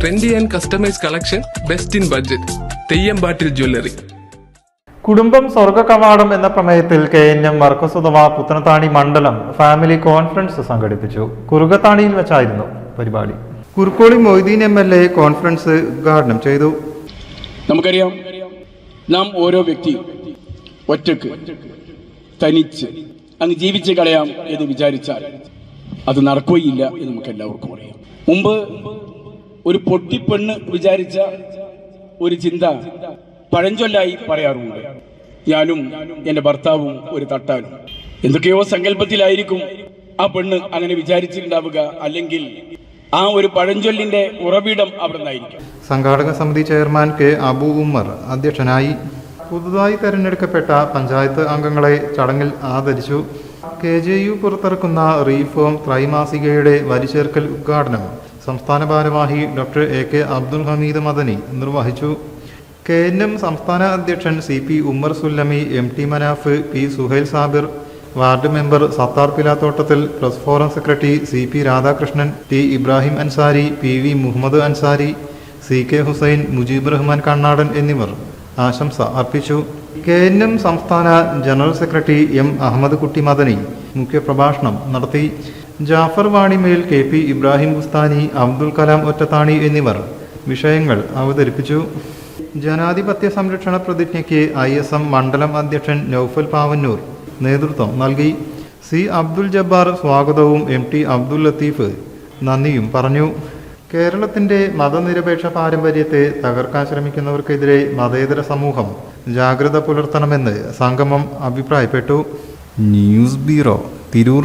Trendy and customise collection best in budget Theyyampattil jewellery കുടുംബം സ്വർഗ കവാടം എന്ന പ്രമേയത്തിൽ കെ എൻ എം വർക്കസുതവ പുത്തനത്താണി മണ്ഡലം ഫാമിലി കോൺഫറൻസ് സംഘടിപ്പിച്ചു. കുറുകത്താണിയിൽ വെച്ചായിരുന്നു പരിപാടി. Kurukkoli Moideen M L A conference ഉദ്ഘാടനം ചെയ്തു. നമുക്കറിയാം നാം ഓരോ വ്യക്തിയും ഒറ്റയ്ക്ക് തനിച്ച് അങ്ങ് ജീവിച്ച് കളയാം എന്ന് വിചാരിച്ചാൽ അത് നടക്കുകയില്ല എന്ന് നമുക്ക് എല്ലാവർക്കും അറിയാം. മുമ്പ് ഒരു പൊട്ടിപ്പെണ്ണ് വിചാരിച്ച ഒരു ചിന്ത പഴഞ്ചൊല്ലായി പറയാറുണ്ട്. ഞാനും എന്റെ ഭർത്താവും ഒരു തട്ടാനും. എന്തൊക്കെയോ സങ്കല്പത്തിലായിരിക്കും ആ പെണ്ണ് അങ്ങനെ വിചാരിച്ചിട്ടുണ്ടാവുക അല്ലെങ്കിൽ ആ ഒരു പഴഞ്ചൊല്ലിന്റെ ഉറവിടം അവിടെ നിന്നായിരിക്കും സംഘാടക സമിതി ചെയർമാൻ കെ അബു ഉമ്മർ അധ്യക്ഷനായി പുതുതായി തെരഞ്ഞെടുക്കപ്പെട്ട പഞ്ചായത്ത് അംഗങ്ങളെ ചടങ്ങിൽ ആദരിച്ചു. കെ ജെ യു പുറത്തിറക്കുന്ന റീഫോം ത്രൈമാസികയുടെ വരിചേർക്കൽ ഉദ്ഘാടനം സംസ്ഥാന ഭാരവാഹി doctor A K Abdul Hameed Madani നിർവഹിച്ചു. കെ എൻ എം സംസ്ഥാന അധ്യക്ഷൻ C P Ummer Sullami M T Manaf P Suhail Sabir ward member Sathar Pilathottathil press forum secretary C P Radhakrishnan T Ibrahim Ansari P V Muhammad Ansari C K Hussain Mujeeb Rahman Kannadan എന്നിവർ ആശംസ അർപ്പിച്ചു. K N M സംസ്ഥാന general secretary M Ahmed Kutty Madani മുഖ്യപ്രഭാഷണം നടത്തി. Jafar Vanimel K P Ibrahim ഉസ്താനി Abdul Kalam Ottathani എന്നിവർ വിഷയങ്ങൾ അവതരിപ്പിച്ചു. ജനാധിപത്യ സംരക്ഷണ പ്രതിജ്ഞയ്ക്ക് ഐ എസ് എം മണ്ഡലം അധ്യക്ഷൻ നൌഫൽ പാവന്നൂർ നേതൃത്വം നൽകി. സി അബ്ദുൽ ജബ്ബാർ സ്വാഗതവും എം ടി അബ്ദുൽ ലത്തീഫ് നന്ദിയും പറഞ്ഞു. കേരളത്തിന്റെ മതനിരപേക്ഷ പാരമ്പര്യത്തെ തകർക്കാൻ ശ്രമിക്കുന്നവർക്കെതിരെ മതേതര സമൂഹം ജാഗ്രത പുലർത്തണമെന്ന് സംഗമം അഭിപ്രായപ്പെട്ടു. News bureau Tirur.